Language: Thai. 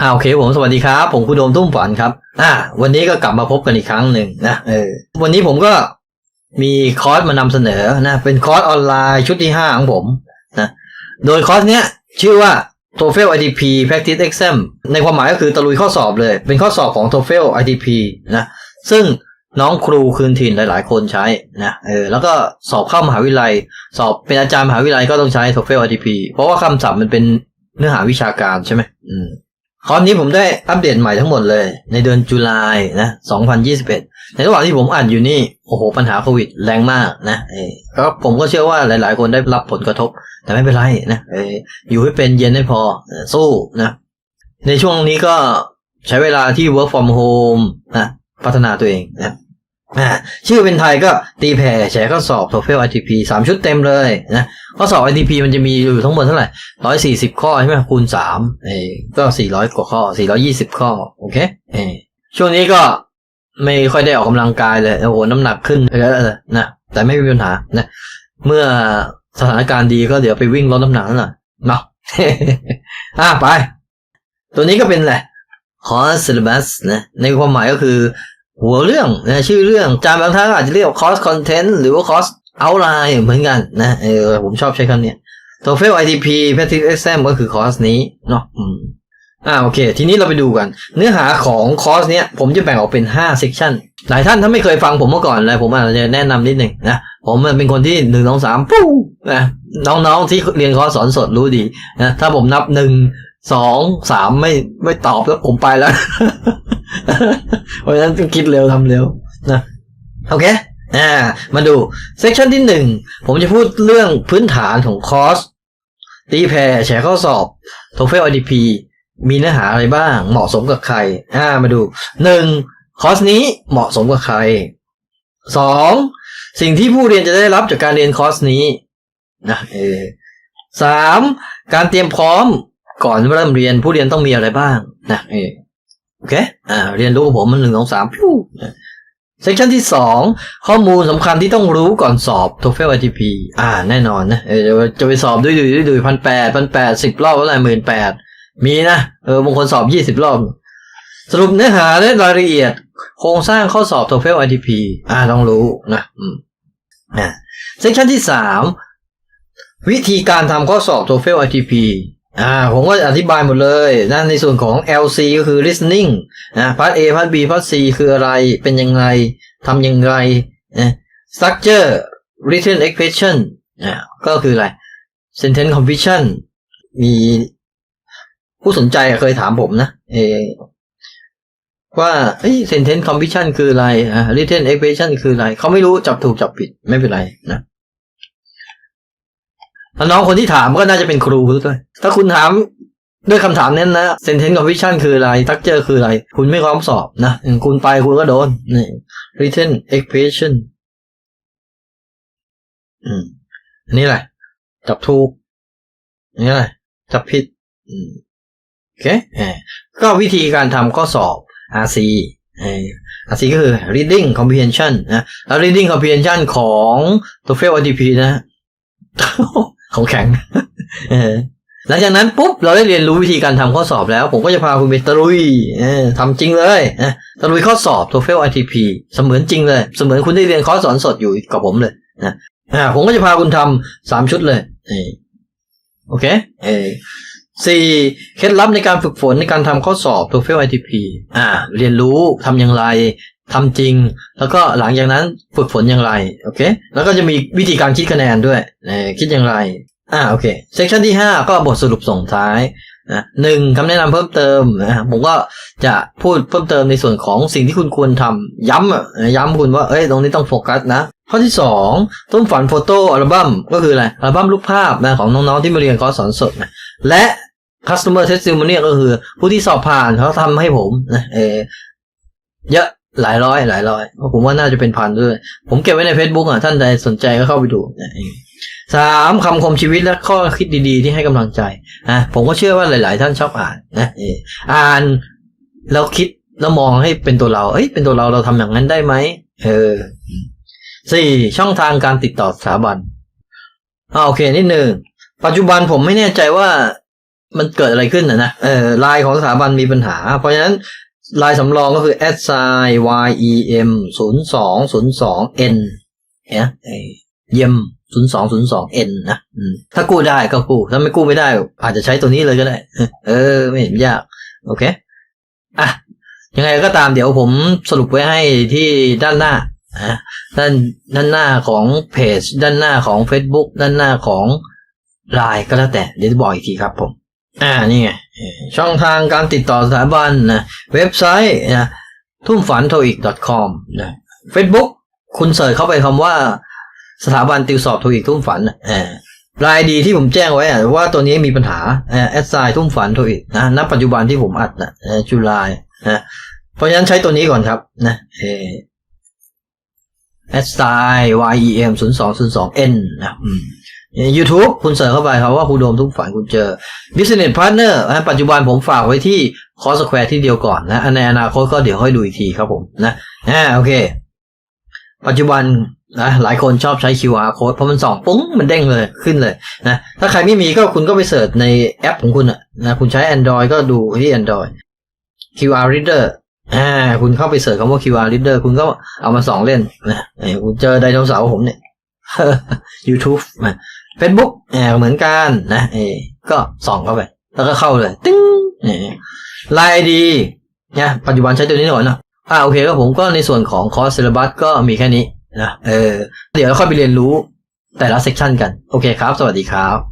อ่าโอเคผมสวัสดีครับ ผมคุณโดมตุ้มฝันครับ อ่า วันนี้ก็กลับมาพบกันอีกครั้งหนึ่งนะเออวันนี้ผมก็มีคอร์สมานำเสนอนะเป็นคอร์สออนไลน์ชุดที่ห้าของผมนะโดยคอร์สเนี้ยชื่อว่า TOEFL IDP Practice Exam ในความหมายก็คือตะลุยข้อสอบเลย เป็นข้อสอบของ TOEFL IDP นะซึ่งน้องครูคืนถิ่นหลาย ๆ คนใช้นะเออแล้วก็สอบเข้ามหาวิทยาลัย สอบเป็นอาจารย์มหาวิทยาลัยก็ต้องใช้ TOEFL IDP เพราะว่าคำศัพท์มันเป็นเนื้อหาวิชาการใช่ไหมอืม คอร์สนี้ผมได้อัปเดตใหม่ทั้งหมดเลย ในเดือนจุลายนะ 2021 ในระหว่างที่ผมอ่านอยู่นี่ โอ้โห ปัญหาโควิดแรงมากนะเออก็ผมก็เชื่อว่าหลาย ๆ คนได้รับผลกระทบ แต่ไม่เป็นไรนะเอออยู่ให้เป็นเย็นให้พอ สู้นะ ในช่วงนี้ก็ใช้เวลาที่ work from home นะ พัฒนาตัวเองนะ อ่าชื่อเป็นไทยก็ตีแผ่แชร์ข้อสอบ TOEFL ITP สามชุดเต็มเลยนะข้อสอบ ITP มันจะมีอยู่ทั้งหมดเท่าไหร่ร้อยสี่สิบข้อใช่ไหมคูณสามเออก็สี่ร้อยกว่าข้อสี่ร้อยี่สิบข้อ โอเคเออช่วงนี้ก็ไม่ค่อยได้ออกกำลังกายเลยโอ้โหน้ำหนักขึ้นเยอะเลยนะแต่ไม่มีปัญหานะเมื่อสถานการณ์ดีก็เดี๋ยวไปวิ่งลดน้ำหนักนั่นแหละเนาะอะไป ตัวนี้ก็เป็นแหละ course syllabus นะในความหมายก็คือ หัวเรื่องนะชื่อเรื่องจารย์บางท่านอาจจะเรียกว่า course content หรือว่า course outline เหมือนกันนะเออผมชอบใช้คำนี้ย TOEFL ITP Practice Exam ก็คือคอร์สนี้เนาะอืมอ่าโอเค ทีนี้เราไปดูกัน เนื้อหาของคอร์สเนี้ยผมจะแบ่งออกเป็น5เซกชันหลายท่านถ้าไม่เคยฟังผมเมื่อก่อนเลยผมอาจจะแนะนำนิดหนึ่งนะ ผมเป็นคนที่หนึ่งสองสามปู้นะน้องๆที่เรียนคอร์สสอนสดรู้ดีนะถ้าผมนับหนึ่งสองสามไม่ไม่ตอบแล้วผมไปแล้ว เพราะฉะนั้นต้องคิดเร็วทำเร็วนะโอเคอ่ามาดูเซกชันที่หนึ่งผมจะพูดเรื่องพื้นฐานของคอร์สตีแผ่แชร์ข้อสอบ TOEFL IDP มีเนื้อหาอะไรบ้าง เหมาะสมกับใคร อ่า มาดูหนึ่งคอร์สนี้เหมาะสมกับใครสองสิ่งที่ผู้เรียนจะได้รับจากการเรียนคอร์สนี้นะเออสามการเตรียมพร้อมก่อนเริ่มเรียนผู้เรียนต้องมีอะไรบ้างนะเออ โอเค อ่า เรียนรู้กับผมมันหนึ่งสองสามพิวเซสชันที่สองข้อมูลสำคัญที่ต้องรู้ก่อนสอบ TOEFL ITP อ่า แน่นอนนะเออจะไปสอบด้วยดูด้วยดูพันแปดพันแปดสิบรอบเท่าไหร่หมื่นแปดมีนะ เออบางคนสอบยี่สิบรอบ สรุปเนื้อหาและรายละเอียด โครงสร้างข้อสอบ TOEFL ITP อ่า ต้องรู้นะอืมอ่าเซสชันที่สามวิธีการทำข้อสอบ TOEFL ITP อ่าผมก็อธิบายหมดเลยนะในส่วนของ LC ก็คือ listening นะ part A part B part C คืออะไรเป็นยังไงทำยังไงนะ structure written expression อ่าก็คืออะไร sentence completion มีผู้สนใจเคยถามผมนะเออว่าเอ้ย sentence completion คืออะไรอ่า written expression คืออะไร เขาไม่รู้จับถูกจับผิดไม่เป็นไรนะ แล้วน้องคนที่ถามก็น่าจะเป็นครูด้วย ถ้าคุณถามด้วยคำถามนั้นนะ sentence completion คืออะไร structure คืออะไร คุณไม่พร้อมสอบนะคุณไปคุณก็โดนนี่ written expression อืมอันนี่แหละ จับถูกอันนี่แหละ จับผิดโอเคอ่ก็วิธีการทำข้อสอบ RC RC ก็คือ reading comprehension นะแล้ว reading comprehension ของ TOEFL ITP นะ ของแข็งหลังจากนั้นปุ๊บเราได้เรียนรู้วิธีการทำข้อสอบแล้ว ผมก็จะพาคุณไปตะลุยเออทำจริงเลยตะลุยข้อสอบ TOEFL ITP เสมือนจริงเลย เสมือนคุณได้เรียนคอร์สสอนสดอยู่กับผมเลยนะผมก็จะพาคุณทำสามชุดเลยโอเคเอสี่เคล็ดลับในการฝึกฝนในการทำข้อสอบ TOEFL ITP อ่า เรียนรู้ทำอย่างไร ทำจริง แล้วก็หลังจากนั้นฝึกฝนอย่างไรโอเคแล้วก็จะมีวิธีการคิดคะแนนด้วยคิดอย่างไรอ่าโอเคเซสชันที่ห้าก็บทสรุปส่งท้ายนะหนึ่งคำแนะนำเพิ่มเติมนะผมก็จะพูดเพิ่มเติมในส่วนของสิ่งที่คุณควรทำย้ำอะย้ำคุณว่าเอ้ยตรงนี้ต้องโฟกัสนะข้อที่สองต้นฝันโฟโต้อัลบั้มก็คืออะไรอัลบั้มรูปภาพนะของน้องๆที่มาเรียนคอร์สสอนสดนะและ customer testimonial ก็คือ ผู้ที่สอบผ่านเขาทำให้ผมนะเอเยอะ หลายร้อย หลายร้อยเพราะผมว่าน่าจะเป็นพันด้วย ผมเก็บไว้ใน Facebook อะท่านใดสนใจก็เข้าไปดูนะเออสามคำคมชีวิตและข้อคิดดีๆ ที่ให้กำลังใจนะผมก็เชื่อว่าหลาย ๆ ท่านชอบอ่านนะอออ่านแล้วคิดแล้วมองให้เป็นตัวเรา เอ้ย เป็นตัวเราเราทำอย่างนั้นได้ไหมเออสี่ช่องทางการติดต่อสถาบันอ่าโอเคนิดหนึ่งปัจจุบันผมไม่แน่ใจว่ามันเกิดอะไรขึ้นนะนะเออไลน์ของสถาบันมีปัญหา เพราะฉะนั้น ลน์สำรองก็คือ s i y e m ศูนย์สองศูนย์สอง n เนี่ยเยมศูนย์สองศูนย์สอง n นะถ้ากู้ได้ก็กู้ ถ้าไม่กู้ไม่ได้ อาจจะใช้ตัวนี้เลยก็ได้ เออ ไม่เห็นยาก โอเค อะ ยังไงก็ตามเดี๋ยวผมสรุปไว้ให้ที่ด้านหน้าอะด้านด้านหน้าของเพจ ด้านหน้าของ Facebook ด้านหน้าของไลน์ก็แล้วแต่ เดี๋ยวบอกอีกทีครับผม อ่า นี่ไง ช่องทางการติดต่อสถาบันนะเว็บไซต์นะทุ่มฝันโทอีก com นะ Facebook คุณเสิร์ชเข้าไปคำว่าสถาบันติวสอบโทอีกทุ่มฝันนะรายดีที่ผมแจ้งไว้อะว่าตัวนี้มีปัญหาแอดไซน์ทุ่มฝันโทอีกนะณปัจจุบันที่ผมอัดนะจุลายนะเพราะฉะนั้นใช้ตัวนี้ก่อนครับนะเอแอดไซน์ YEM 0 2 0 2 N นะอืม YouTube คุณเสิร์ชเข้าไปครับว่าครูโดมทุกฝันคุณเจอ Business Partner นะปัจจุบันผมฝากไว้ที่คอสแควร์ที่เดียวก่อนนะในอนาคตก็เดี๋ยวค่อยดูอีกทีครับผมนะอ่าโอเค ปัจจุบันนะหลายคนชอบใช้ QR code เพราะมันส่องปุ้งมันเด้งเลยขึ้นเลยนะถ้าใครไม่มีก็คุณก็ไปเสิร์ชในแอปของคุณอะนะคุณใช้ Android ก็ดูที่ Android QR reader อ่าคุณเข้าไปเสิร์ชคำว่า QR reader คุณก็เอามาส่องเล่นนะคุณเจอไดโนเสาร์ผมเนี่ย YouTube นะ Facebook แอบเหมือนกันนะเอก็ส่องเข้าไป แล้วก็เข้าเลยติ้งไลน์ดีเนี่ยปัจจุบันใช้ตัวนี้หน่อยเนะอ่าโอเคก็ผมก็ในส่วนของคอร์สเซเลบัสก็มีแค่นี้นะเออเดี๋ยวเราค่อยไปเรียนรู้แต่ละเซกชันกัน โอเคครับ สวัสดีครับ